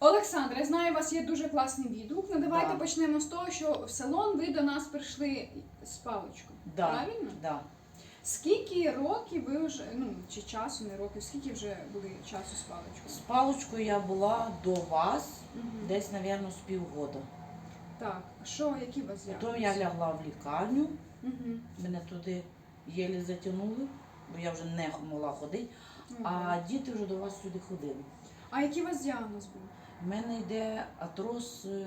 Олександре, я знаю, у вас є дуже класний відгук. Ну давайте Да. почнемо з того, що в салон ви до нас прийшли з паличкою. Да. Правильно? Да. Скільки років ви вже, ну чи часу, не років, скільки вже були часу з паличкою? З паличкою я була до вас Мгм. десь, мабуть, з півгода. Так, а що, які у вас Потім я лягла в лікарню, Угу. мене туди єлі затягнули, бо я вже не могла ходити, а діти вже до вас сюди ходили. а який у вас діагноз був? У мене йде атроз е,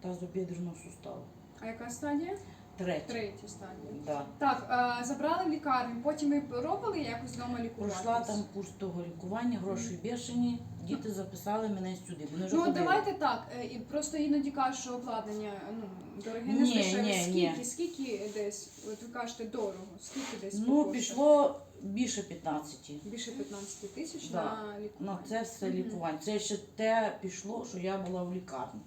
тазобідреного суставу. А яка стадія? Третя. Третя стадія. Да. Так, а, забрали в лікарню, потім ви пробували якось вдома лікуватися? Пройшла там курс того лікування, гроші бешені, діти записали мене сюди. Вони вже Ну ходили. давайте так. е, І просто іноді кажуть, що обладнання ну дороге не Ні, здешеве. ні, Скільки, ні. скільки десь? От ви кажете дорого. Скільки десь? Ну, покоштує? пішло більше 15. більше 15 тисяч Да. на лікування. це все Мгм. лікування. Це ще те пішло, що я була в лікарні.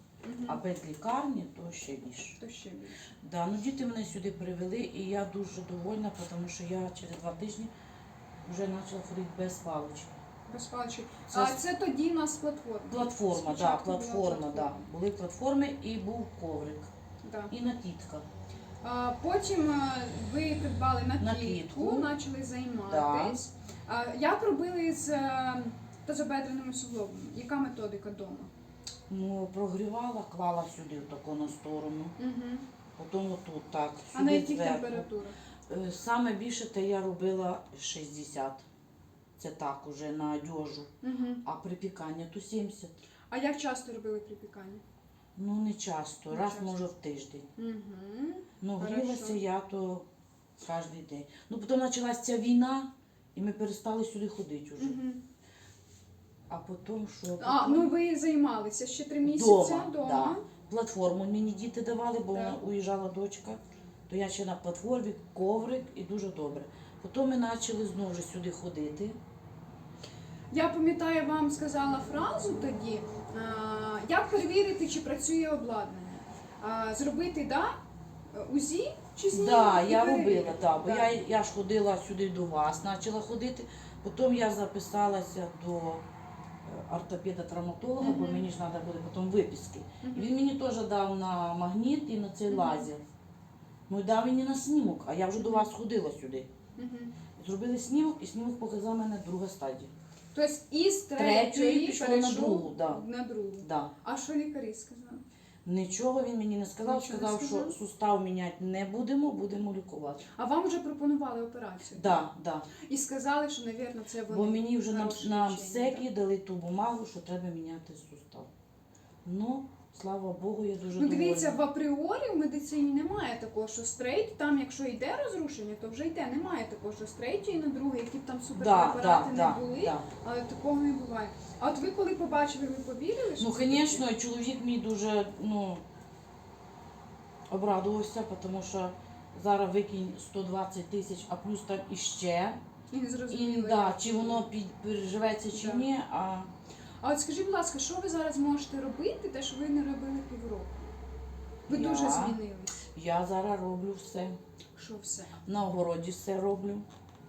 А без лікарні то ще більше. То ще більше. Да, ну діти мене сюди привели, і я дуже довольна, тому що я через два тижні вже почала ходити без палички. Без паличок. Це А с- це тоді у нас платформа. Платформа, да, була платформа, да. Були платформи і був коврик. Да. І накидка. А, потім е, ви придбали накидку, почали займатись. А, як робили з е, тазобедреними суглобами? Яка методика вдома? Ну, прогрівала, клала сюди тако на сторону. Угу. Потім отут так. А сюди на яких зверху. температурах? Е, Саме більше те я робила 60. Це так, уже на одежу. Угу. А припікання то 70. А як часто робили припікання? Ну не часто, Не раз часто. може в тиждень. Угу. Ну, Хорошо. грілася я то кожен день. Ну, потім почалася ця війна, і ми перестали сюди ходити вже. Угу. А потім що? А, Потім ну ви займалися ще три місяці Дома, вдома. платформу мені діти давали, бо Так. уїжджала дочка. То я ще на платформі, коврик і дуже добре. Потім ми почали знову ж сюди ходити. Я пам'ятаю, вам сказала фразу тоді, а, як перевірити, чи працює обладнання. А, зробити да, УЗІ чи знімок Да, я перевірити. робила, да, бо Да. я, я ж ходила сюди до вас, почала ходити. Потім я записалася до е, ортопеда-травматолога, бо мені ж треба буде потім виписки. І він мені теж дав на магніт і на цей Мгм. лазер. Ну і дав мені на снімок, а я вже до вас ходила сюди. Мгм. Зробили снімок, і снімок показав мене друга стадія. Тобто із Третьої третьої пішло на другу, да. на другу. Да. А що лікарі сказали? Нічого він мені не сказав, Нічого не сказав, сказав? що сустав міняти не будемо, будемо лікувати. А вам вже пропонували операцію? Да, да. І сказали, що, мабуть, це вони. Бо мені вже на, на МСЕКі дали ту бумагу, що треба міняти сустав. Ну, слава Богу, я дуже Ну дивіться, в довольна. апріорі в медицині немає такого, що стрейт, там якщо йде розрушення, то вже йде. Немає такого, що з третьої на другий, які б там суперпрепарати да, не да, були, да. але такого не буває. А от ви коли побачили, ви повірили? що Ну, це звісно, чоловік мій дуже ну, обрадувався, тому що зараз викинь 120 тисяч, а плюс там іще. І не І, да, чи воно під, переживеться, чи Да. ні. А А от скажіть, будь ласка, що ви зараз можете робити, те, що ви не робили півроку? Ви Я? дуже змінились. я зараз роблю все. Що все? На огороді все роблю.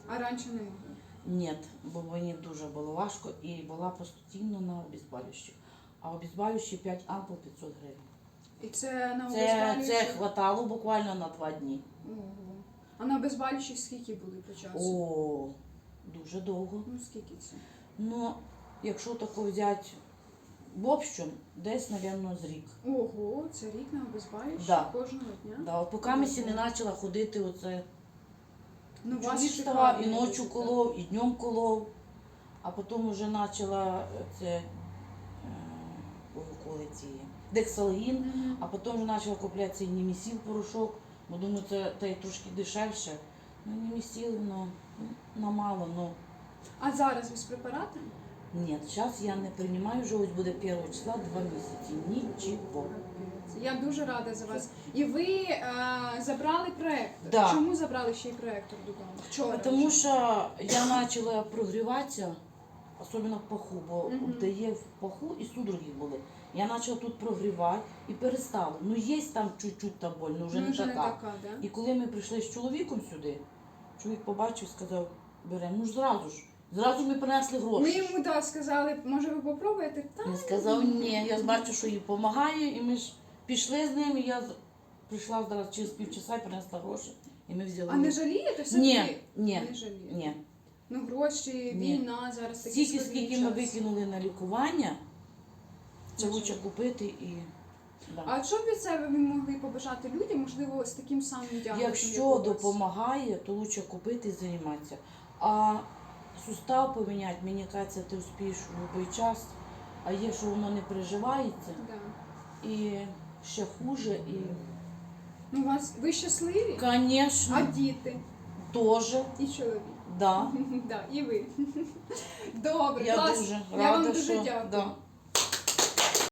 А раніше не могли. Ні, бо мені дуже було важко і була постійно на обізбалюючі. А обізбалюючі 5 ампул 500 гривень. І це на Це, це хватало буквально на два дні. Ого. А на обезболюючих скільки були по часу? О, дуже довго. Ну скільки це? Ну, якщо тако взяти в общем, десь, мабуть, з рік. Ого, це рік на обезболюючих Да. кожного дня. Да, от поки ми сі не почала ходити, оце Ну, вставав і ночі колов, і днем колов, а потім вже почала це е, ці дексалгін. Мгм. А потім вже почала купляти цей німісіл порошок, бо думаю, це, це трошки дешевше. Ну, німісіл, ну, ну, мало, ну. А зараз ви з препаратами? Ні, зараз я не приймаю, вже ось буде 1 числа, два місяці. Нічого. Я дуже рада за вас. І ви е, забрали проектор. Да. Чому забрали ще й проектор додому? Вчора. Тому вже. що я почала прогріватися, особливо в паху, бо Мгм. дає в паху і судороги були. Я почала тут прогрівати і перестала. Ну, є там чуть-чуть та боль, ну вже ну, не вже така, да? І коли ми прийшли з чоловіком сюди, чоловік побачив, сказав, беремо, ну ж зразу ж. Зразу ми принесли гроші. Ми йому да, сказали, може ви попробуєте? Та Він сказав, ні, я бачу, що їй допомагає, і ми ж пішли з ним, і я з- прийшла зараз через півчаса і принесла гроші, і ми взяли. а не жалієте все Ні, ні, Не жалієте. ні. Ну гроші, Ні. війна зараз такий Стільки, складний скільки ми час. викинули на лікування, це лучше купити і. Да. А що б від себе ви могли побажати людям, можливо, з таким самим діагнозом? як Якщо вас? допомагає, то лучше купити і займатися. А сустав поміняти, мені кажеться, ти успієш в будь-який час, а є, що воно не приживається Да. і ще хуже, і, Ну, вас ви щасливі, а діти Тоже. і чоловік. да. Да, і ви. Добре, Я клас. дуже Я вам дуже що дякую. да.